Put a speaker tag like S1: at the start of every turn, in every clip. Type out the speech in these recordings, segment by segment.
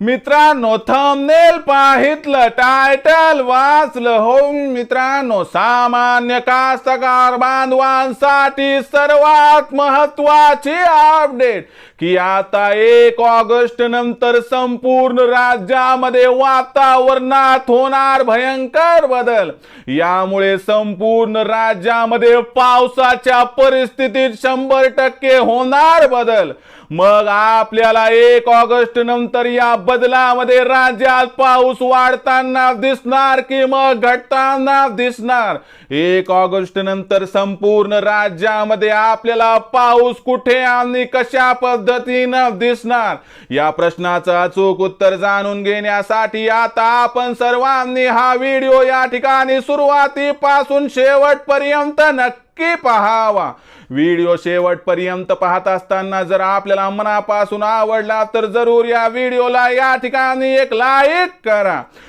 S1: मित्रांनो thumbnail पाहितलं title वाचलं हो मित्रांनो सामान्य कास्तकार बांधवांसाठी सर्वात महत्वाची अपडेट की आता एक ऑगस्ट नंतर संपूर्ण राज्यामध्ये वातावरणात होणार भयंकर बदल. यामुळे संपूर्ण राज्यामध्ये पावसाच्या परिस्थितीत शंभर टक्के होणार बदल. मग आपल्याला एक ऑगस्ट नंतर या बदलामध्ये राज्यात पाऊस वाढताना दिसणार की मग घटताना दिसणार? एक ऑगस्ट नंतर संपूर्ण राज्यामध्ये आपल्याला पाऊस कुठे आणि कशा पद्धतीनं दिसणार? या प्रश्नाचं अचूक उत्तर जाणून घेण्यासाठी आता आपण सर्वांनी हा व्हिडिओ या ठिकाणी सुरुवातीपासून शेवटपर्यंत नक्की पहावा. व्हिडिओ शेवटपर्यंत पाहत असताना जर आपल्याला मनापासून आवडला तर जरूर या व्हिडिओला या ठिकाणी एक लाईक करा.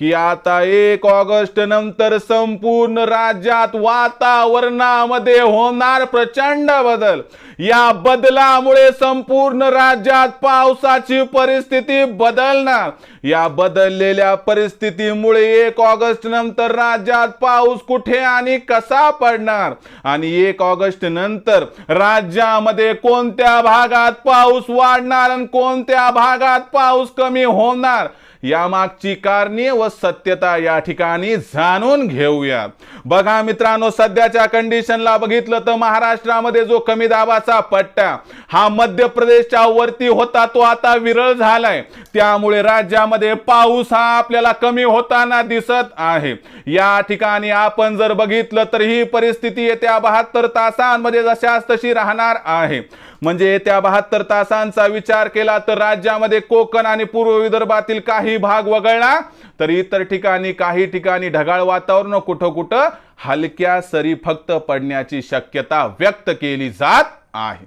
S1: की आता एक ऑगस्ट नंतर संपूर्ण राज्यात वातावरणामध्ये होणार प्रचंड बदल. या बदलामुळे संपूर्ण राज्यात पावसाची परिस्थिती बदलणार. या बदललेल्या परिस्थितीमुळे एक ऑगस्ट नंतर राज्यात पाऊस कुठे आणि कसा पडणार? आणि एक ऑगस्ट नंतर राज्यामध्ये कोणत्या भागात पाऊस वाढणार आणि कोणत्या भागात पाऊस कमी होणार? यामागची कारणे व सत्यता या ठिकाणी जाणून घेऊया. बघा मित्रांनो सध्याच्या कंडिशनला बघितलं तर महाराष्ट्रामध्ये जो कमी दाबाचा पट्टा हा मध्य प्रदेशच्या वरती होता तो आता विरळ झालाय. त्यामुळे राज्यामध्ये पाऊस हा आपल्याला कमी होताना दिसत आहे. या ठिकाणी आपण जर बघितलं तर ही परिस्थिती येत्या बहात्तर तासांमध्ये जशाच तशी राहणार आहे. म्हणजे येत्या बहात्तर तासांचा विचार केला तर राज्यामध्ये कोकण आणि पूर्व विदर्भातील काही भाग वगळला तर इतर ठिकाणी काही ठिकाणी ढगाळ वातावरण कुठं कुठं हलक्या सरी फक्त पडण्याची शक्यता व्यक्त केली जात आहे.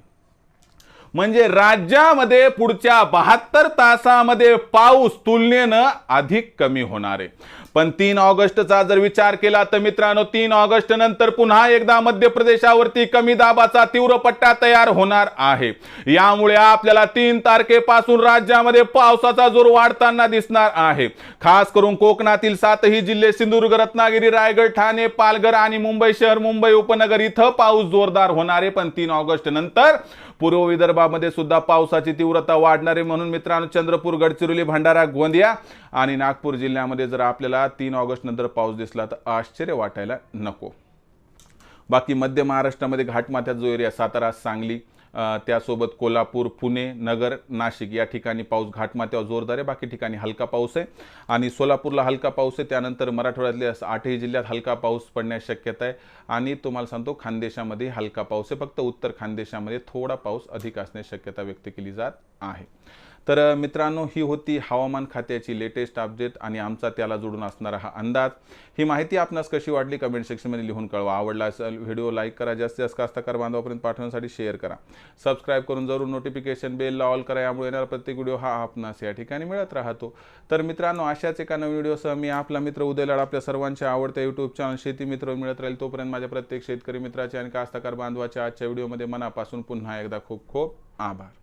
S1: म्हणजे राज्यामध्ये पुढच्या बहात्तर तासामध्ये पाऊस तुलनेनं अधिक कमी होणार आहे. पण तीन ऑगस्टचा जर विचार केला तर मित्रांनो तीन ऑगस्ट नंतर पुन्हा एकदा मध्य प्रदेशावरती कमी दाबाचा तीव्र पट्टा तयार होणार आहे. यामुळे आपल्याला तीन तारखेपासून राज्यामध्ये पावसाचा जोर वाढताना दिसणार आहे. खास करून कोकणातील सातही जिल्हे सिंधुदुर्ग रत्नागिरी रायगड ठाणे पालघर आणि मुंबई शहर मुंबई उपनगर इथं पाऊस जोरदार होणार आहे. पण तीन ऑगस्ट नंतर पूर्व विदर्भामध्ये सुद्धा पावसाची तीव्रता वाढणार आहे. म्हणून मित्रांनो चंद्रपूर गडचिरोली भंडारा गोंदिया आणि नागपूर जिल्ह्यामध्ये जर आपल्याला तीन ऑगस्ट नंतर पाऊस दिसला तर आश्चर्य वाटायला नको. बाकी मध्य महाराष्ट्रामध्ये घाटमाथ्यात जो एरिया सातारा सांगली त्यासोबत कोल्हापूर पुणे नगर नाशिक या ठिकाणी पाऊस घाटमाथ्यावर जोरदार आहे. बाकी ठिकाणी हलका पाऊस आहे. आणि सोलापूरला हलका पाऊस आहे. त्यानंतर मराठवाड्यातल्या आठही जिल्ह्यात हलका पाऊस पडण्याची शक्यता आहे. आणि तुम्हाला सांगतो खानदेशामध्ये हलका पाऊस आहे. फक्त उत्तर खानदेशामध्ये थोडा पाऊस अधिक असण्याची शक्यता व्यक्त केली जात आहे. तर मित्रांनो ही होती हवामान खात्याची लेटेस्ट अपडेट आणि आमचा त्याला जोडून असणारा हा अंदाज. ही माहिती आपणास कशी वाटली कमेंट सेक्शनमध्ये लिहून कळवा. आवडला असेल व्हिडिओ लाईक करा. जास्तीत जास्त कास्तकार बांधवापर्यंत पाठवण्यासाठी शेअर करा. सबस्क्राईब करून जरूर नोटिफिकेशन बेलला ऑल करा. यामुळे येणारा प्रत्येक व्हिडिओ हा आपणास या ठिकाणी मिळत राहतो. तर मित्रांनो अशाच एका नवीन व्हिडिओसह मी आपला मित्र उदय लाड आपल्या सर्वांच्या आवडत्या यूट्यूब चॅनल शेती मित्र मिळत राहील. तोपर्यंत माझ्या प्रत्येक शेतकरी मित्राचे आणि कास्तकार बांधवाच्या आजच्या व्हिडिओमध्ये मनापासून पुन्हा एकदा खूप खूप आभार.